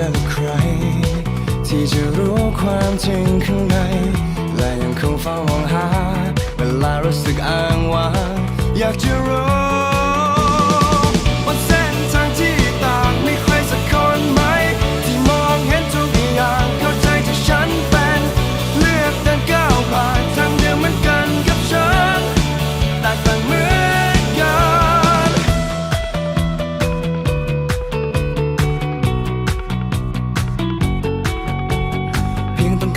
เจอกับใคร ที่จะรู้ความจริงข้างใน และยังคงเฝ้ามองหา เวลารู้สึกอ้างว้างอยากจะรู้